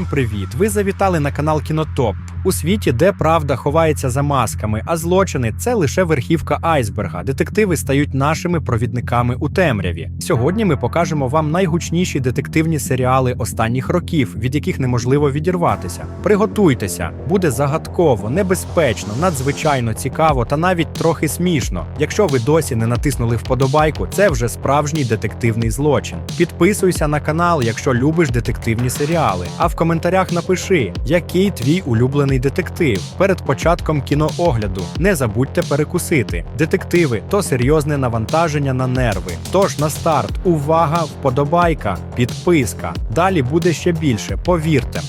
Всім привіт! Ви завітали на канал Кінотоп. У світі, де правда ховається за масками, а злочини це лише верхівка айсберга. Детективи стають нашими провідниками у темряві. Сьогодні ми покажемо вам найгучніші детективні серіали останніх років, від яких неможливо відірватися. Приготуйтеся, буде загадково, небезпечно, надзвичайно цікаво та навіть трохи смішно. Якщо ви досі не натиснули вподобайку, це вже справжній детективний злочин. Підписуйся на канал, якщо любиш детективні серіали. А в коментарях напиши, який твій улюблений детектив. Перед початком кіноогляду не забудьте перекусити. Детективи то серйозне навантаження на нерви. Тож на старт, увага, вподобайка, підписка. Далі буде ще більше, повірте.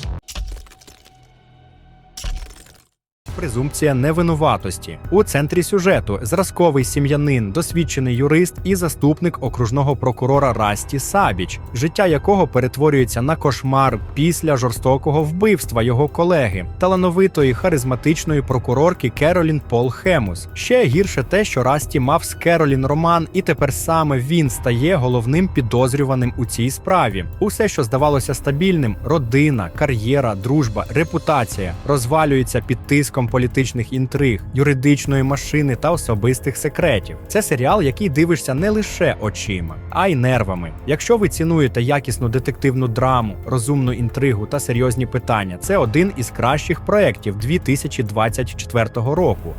Презумпція невинуватості у центрі сюжету зразковий сім'янин, досвідчений юрист і заступник окружного прокурора Расті Сабіч, життя якого перетворюється на кошмар після жорстокого вбивства його колеги, талановитої харизматичної прокурорки Керолін Пол Хемус. Ще гірше те, що Расті мав з Керолін роман, і тепер саме він стає головним підозрюваним у цій справі. Усе, що здавалося стабільним, родина, кар'єра, дружба, репутація розвалюється під тиском політичних інтриг, юридичної машини та особистих секретів. Це серіал, який дивишся не лише очима, а й нервами. Якщо ви цінуєте якісну детективну драму, розумну інтригу та серйозні питання, це один із кращих проєктів 2024 року.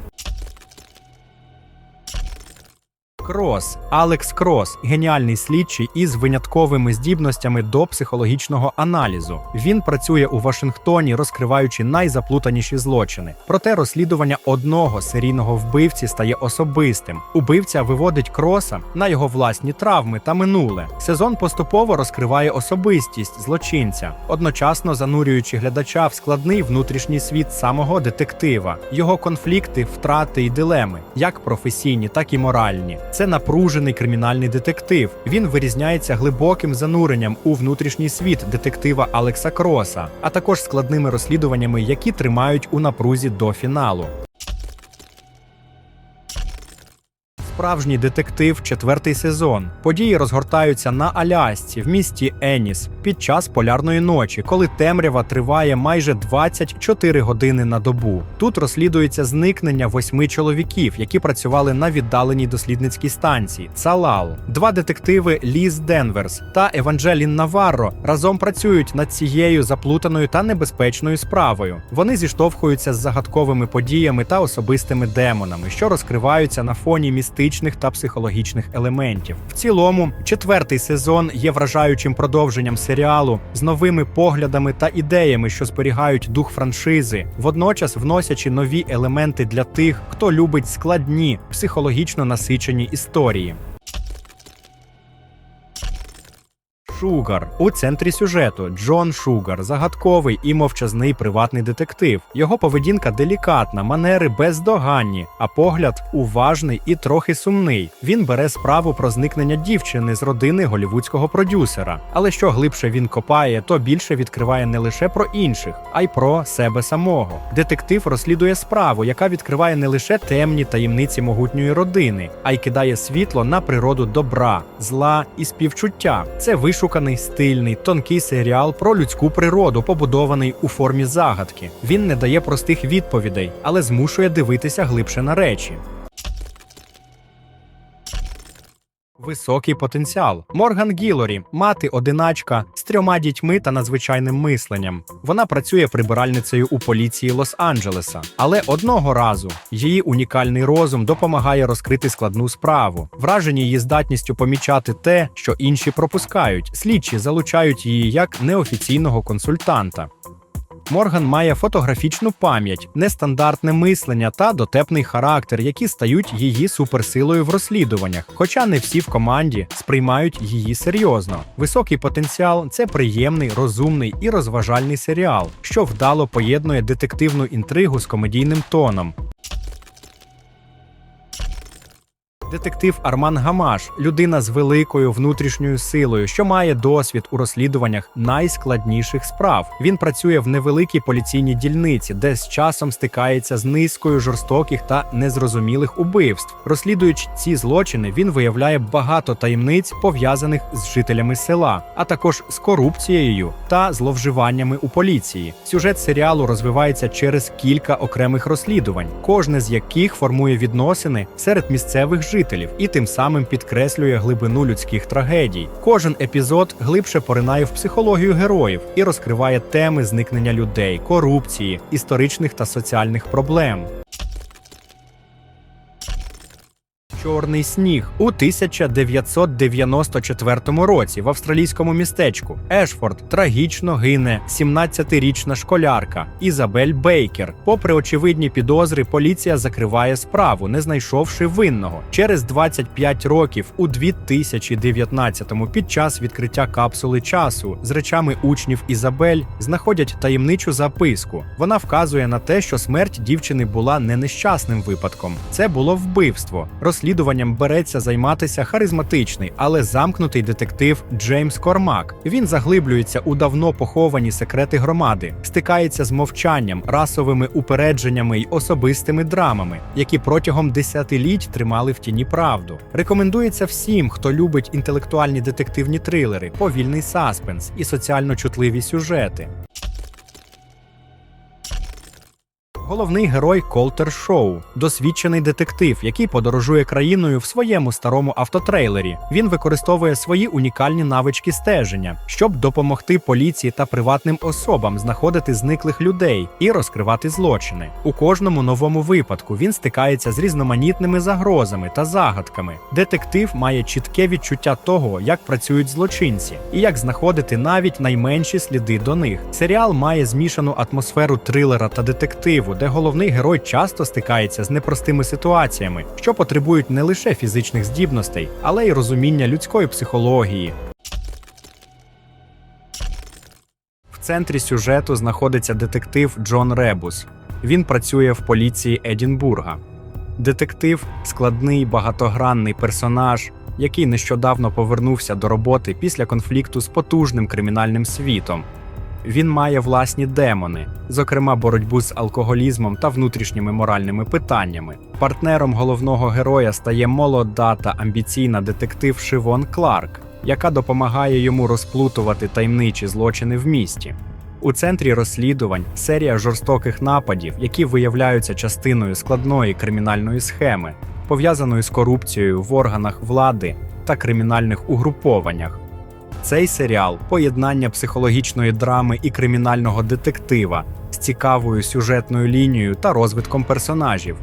Крос Алекс Крос геніальний слідчий із винятковими здібностями до психологічного аналізу. Він працює у Вашингтоні, розкриваючи найзаплутаніші злочини. Проте розслідування одного серійного вбивці стає особистим. Убивця виводить кроса на його власні травми та минуле. Сезон поступово розкриває особистість злочинця, одночасно занурюючи глядача в складний внутрішній світ самого детектива, його конфлікти, втрати і дилеми, як професійні, так і моральні. Це напружений кримінальний детектив. Він вирізняється глибоким зануренням у внутрішній світ детектива Алекса Кроса, а також складними розслідуваннями, які тримають у напрузі до фіналу. Справжній детектив, четвертий сезон. Події розгортаються на Алясці в місті Еніс під час полярної ночі, коли темрява триває майже 24 години на добу. Тут розслідується зникнення восьми чоловіків, які працювали на віддаленій дослідницькій станції Цалал. Два детективи Ліз Денверс та Еванджелін Наварро разом працюють над цією заплутаною та небезпечною справою. Вони зіштовхуються з загадковими подіями та особистими демонами, що розкриваються на фоні містичних та психологічних елементів. В цілому, четвертий сезон є вражаючим продовженням серіалу з новими поглядами та ідеями, що зберігають дух франшизи, водночас вносячи нові елементи для тих, хто любить складні, психологічно насичені історії. Шугар у центрі сюжету Джон Шугар, загадковий і мовчазний приватний детектив. Його поведінка делікатна, манери бездоганні, а погляд уважний і трохи сумний. Він бере справу про зникнення дівчини з родини голівудського продюсера. Але що глибше він копає, то більше відкриває не лише про інших, а й про себе самого. Детектив розслідує справу, яка відкриває не лише темні таємниці могутньої родини, а й кидає світло на природу добра, зла і співчуття. Це вишуканий, стильний, тонкий серіал про людську природу, побудований у формі загадки. Він не дає простих відповідей, але змушує дивитися глибше на речі. Високий потенціал. Морган Гілорі, мати одиначка з трьома дітьми та надзвичайним мисленням. Вона працює прибиральницею у поліції Лос-Анджелеса. Але одного разу її унікальний розум допомагає розкрити складну справу. Вражені її здатністю помічати те, що інші пропускають. Слідчі залучають її як неофіційного консультанта. Морган має фотографічну пам'ять, нестандартне мислення та дотепний характер, які стають її суперсилою в розслідуваннях. Хоча не всі в команді сприймають її серйозно. Високий потенціал це приємний, розумний і розважальний серіал, що вдало поєднує детективну інтригу з комедійним тоном. Детектив Арман Гамаш людина з великою внутрішньою силою, що має досвід у розслідуваннях найскладніших справ. Він працює в невеликій поліційній дільниці, де з часом стикається з низкою жорстоких та незрозумілих убивств. Розслідуючи ці злочини, він виявляє багато таємниць, пов'язаних з жителями села, а також з корупцією та зловживаннями у поліції. Сюжет серіалу розвивається через кілька окремих розслідувань, кожне з яких формує відносини серед місцевих жителів і тим самим підкреслює глибину людських трагедій. Кожен епізод глибше поринає в психологію героїв і розкриває теми зникнення людей, корупції, історичних та соціальних проблем. Чорний сніг у 1994 році в австралійському містечку Ешфорд трагічно гине 17-річна школярка Ізабель Бейкер. Попри очевидні підозри, поліція закриває справу, не знайшовши винного. Через 25 років у 2019-му під час відкриття капсули часу з речами учнів Ізабель знаходять таємничу записку. Вона вказує на те, що смерть дівчини була не нещасним випадком. Це було вбивство. Розслідуванням береться займатися харизматичний, але замкнутий детектив Джеймс Кормак. Він заглиблюється у давно поховані секрети громади, стикається з мовчанням, расовими упередженнями й особистими драмами, які протягом десятиліть тримали в тіні правду. Рекомендується всім, хто любить інтелектуальні детективні трилери, повільний саспенс і соціально чутливі сюжети. Головний герой Колтер Шоу досвідчений детектив, який подорожує країною в своєму старому автотрейлері. Він використовує свої унікальні навички стеження, щоб допомогти поліції та приватним особам знаходити зниклих людей і розкривати злочини. У кожному новому випадку він стикається з різноманітними загрозами та загадками. Детектив має чітке відчуття того, як працюють злочинці, і як знаходити навіть найменші сліди до них. Серіал має змішану атмосферу трилера та детективу, де головний герой часто стикається з непростими ситуаціями, що потребують не лише фізичних здібностей, але й розуміння людської психології. В центрі сюжету знаходиться детектив Джон Ребус. Він працює в поліції Едінбурга. Детектив складний багатогранний персонаж, який нещодавно повернувся до роботи після конфлікту з потужним кримінальним світом. Він має власні демони, зокрема боротьбу з алкоголізмом та внутрішніми моральними питаннями. Партнером головного героя стає молода та амбіційна детектив Шивон Кларк, яка допомагає йому розплутувати таємничі злочини в місті. У центрі розслідувань серія жорстоких нападів, які виявляються частиною складної кримінальної схеми, пов'язаної з корупцією в органах влади та кримінальних угрупованнях. Цей серіал поєднання психологічної драми і кримінального детектива з цікавою сюжетною лінією та розвитком персонажів.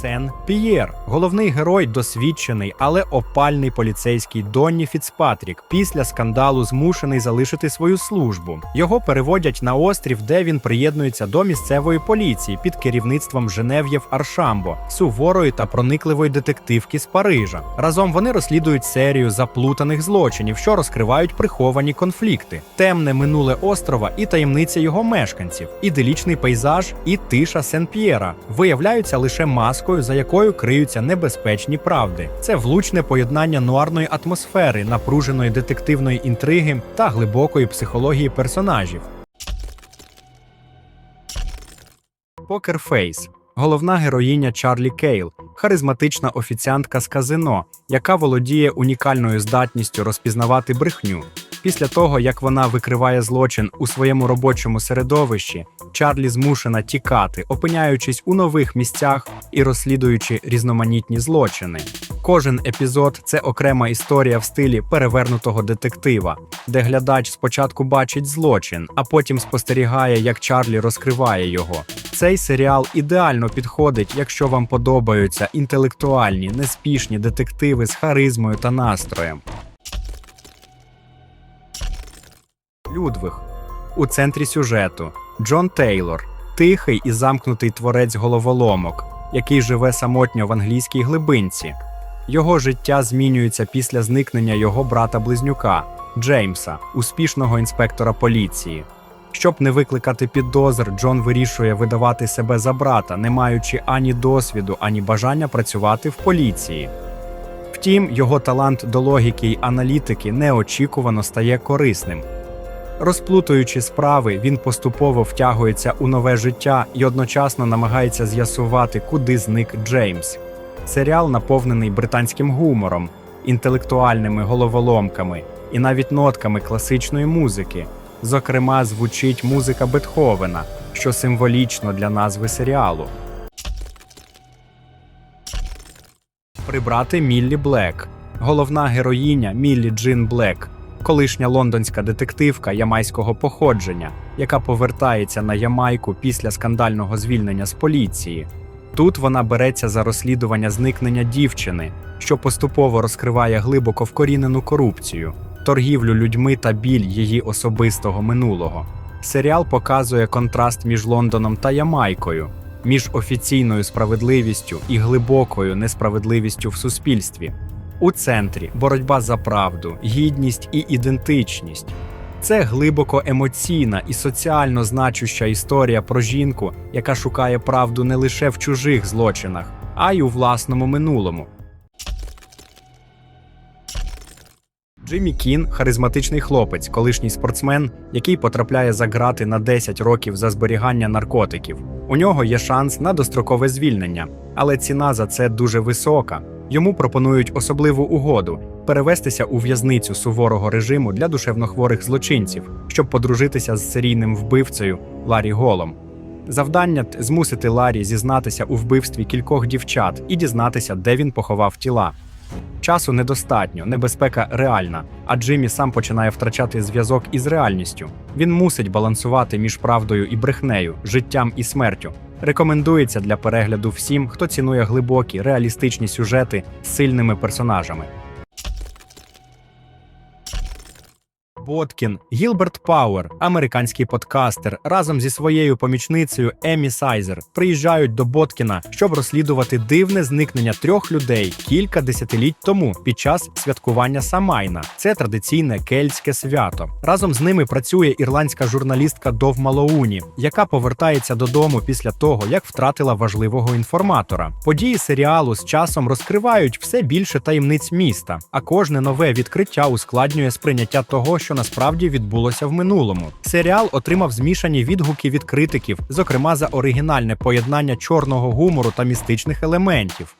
Сен Пієр, головний герой, досвідчений, але опальний поліцейський Донні Фіцпатрік, після скандалу змушений залишити свою службу. Його переводять на острів, де він приєднується до місцевої поліції під керівництвом Женев'єв Аршамбо, суворої та проникливої детективки з Парижа. Разом вони розслідують серію заплутаних злочинів, що розкривають приховані конфлікти, темне минуле острова і таємниця його мешканців, іделічний пейзаж і тиша Сен-П'єра виявляються лише маскою, за якою криються небезпечні правди. Це влучне поєднання нуарної атмосфери, напруженої детективної інтриги та глибокої психології персонажів. Покерфейс головна героїня Чарлі Кейл, харизматична офіціантка з казино, яка володіє унікальною здатністю розпізнавати брехню. Після того, як вона викриває злочин у своєму робочому середовищі, Чарлі змушена тікати, опиняючись у нових місцях і розслідуючи різноманітні злочини. Кожен епізод це окрема історія в стилі перевернутого детектива, де глядач спочатку бачить злочин, а потім спостерігає, як Чарлі розкриває його. Цей серіал ідеально підходить, якщо вам подобаються інтелектуальні, неспішні детективи з харизмою та настроєм. Людвиг у центрі сюжету Джон Тейлор, тихий і замкнутий творець головоломок, який живе самотньо в англійській глибинці. Його життя змінюється після зникнення його брата-близнюка Джеймса, успішного інспектора поліції. Щоб не викликати підозр, Джон вирішує видавати себе за брата, не маючи ані досвіду, ані бажання працювати в поліції. Втім, його талант до логіки й аналітики неочікувано стає корисним. Розплутуючи справи, він поступово втягується у нове життя і одночасно намагається з'ясувати, куди зник Джеймс. Серіал наповнений британським гумором, інтелектуальними головоломками і навіть нотками класичної музики. Зокрема, звучить музика Бетховена, що символічно для назви серіалу. Прибрати Міллі Блек. Головна героїня Міллі Джин Блек, колишня лондонська детективка ямайського походження, яка повертається на Ямайку після скандального звільнення з поліції. Тут вона береться за розслідування зникнення дівчини, що поступово розкриває глибоко вкорінену корупцію, торгівлю людьми та біль її особистого минулого. Серіал показує контраст між Лондоном та Ямайкою, між офіційною справедливістю і глибокою несправедливістю в суспільстві. У центрі боротьба за правду, гідність і ідентичність. Це глибоко емоційна і соціально значуща історія про жінку, яка шукає правду не лише в чужих злочинах, а й у власному минулому. Джиммі Кін харизматичний хлопець, колишній спортсмен, який потрапляє за грати на 10 років за зберігання наркотиків. У нього є шанс на дострокове звільнення, але ціна за це дуже висока. Йому пропонують особливу угоду перевестися у в'язницю суворого режиму для душевнохворих злочинців, щоб подружитися з серійним вбивцею Ларі Голом. Завдання змусити Ларі зізнатися у вбивстві кількох дівчат і дізнатися, де він поховав тіла. Часу недостатньо, небезпека реальна, а Джиммі сам починає втрачати зв'язок із реальністю. Він мусить балансувати між правдою і брехнею, життям і смертю. Рекомендується для перегляду всім, хто цінує глибокі, реалістичні сюжети з сильними персонажами. Боткін Гілберт Пауер, американський подкастер, разом зі своєю помічницею Емі Сайзер приїжджають до Боткіна, щоб розслідувати дивне зникнення трьох людей кілька десятиліть тому під час святкування Самайна. Це традиційне кельтське свято. Разом з ними працює ірландська журналістка Дов Малоуні, яка повертається додому після того, як втратила важливого інформатора. Події серіалу з часом розкривають все більше таємниць міста, а кожне нове відкриття ускладнює сприйняття того, що насправді відбулося в минулому. Серіал отримав змішані відгуки від критиків, зокрема за оригінальне поєднання чорного гумору та містичних елементів.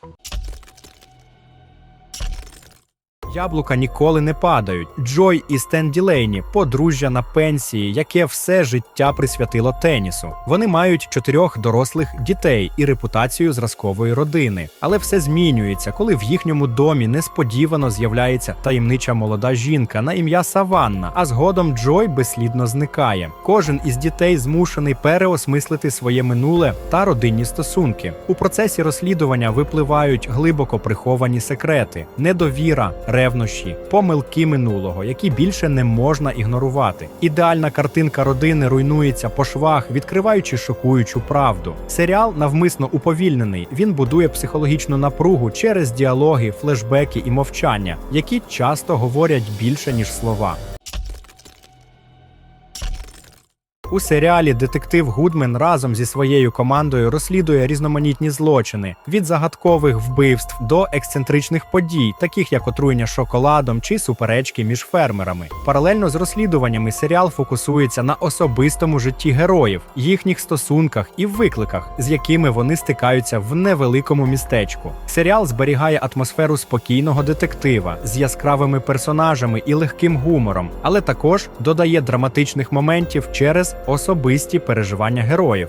Яблука ніколи не падають. Джой і Стен Ділейні – подружжя на пенсії, яке все життя присвятило тенісу. Вони мають чотирьох дорослих дітей і репутацію зразкової родини. Але все змінюється, коли в їхньому домі несподівано з'являється таємнича молода жінка на ім'я Саванна, а згодом Джой безслідно зникає. Кожен із дітей змушений переосмислити своє минуле та родинні стосунки. У процесі розслідування випливають глибоко приховані секрети, недовіра, ревнощі, помилки минулого, які більше не можна ігнорувати. Ідеальна картинка родини руйнується по швах, відкриваючи шокуючу правду. Серіал навмисно уповільнений. Він будує психологічну напругу через діалоги, флешбеки і мовчання, які часто говорять більше ніж слова. У серіалі детектив Гудмен разом зі своєю командою розслідує різноманітні злочини від загадкових вбивств до ексцентричних подій, таких як отруєння шоколадом чи суперечки між фермерами. Паралельно з розслідуваннями серіал фокусується на особистому житті героїв, їхніх стосунках і викликах, з якими вони стикаються в невеликому містечку. Серіал зберігає атмосферу спокійного детектива з яскравими персонажами і легким гумором, але також додає драматичних моментів через особисті переживання героїв.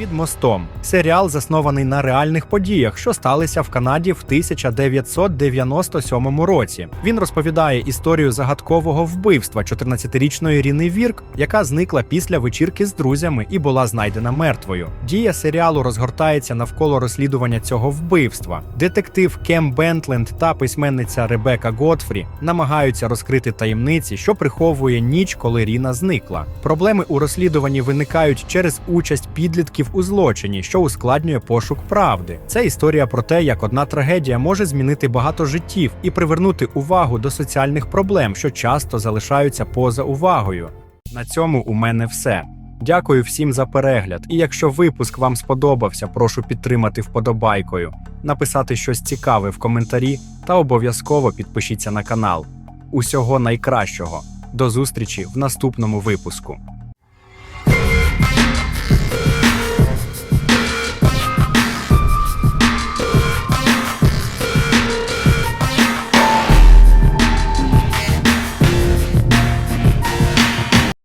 Під мостом серіал заснований на реальних подіях, що сталися в Канаді в 1997 році. Він розповідає історію загадкового вбивства 14-річної Ріни Вірк, яка зникла після вечірки з друзями і була знайдена мертвою. Дія серіалу розгортається навколо розслідування цього вбивства. Детектив Кем Бентленд та письменниця Ребека Готфрі намагаються розкрити таємниці, що приховує ніч, коли Ріна зникла. Проблеми у розслідуванні виникають через участь підлітків у злочині, що ускладнює пошук правди. Це історія про те, як одна трагедія може змінити багато життів і привернути увагу до соціальних проблем, що часто залишаються поза увагою. На цьому у мене все. Дякую всім за перегляд. І якщо випуск вам сподобався, прошу підтримати вподобайкою, написати щось цікаве в коментарі та обов'язково підпишіться на канал. Усього найкращого. До зустрічі в наступному випуску.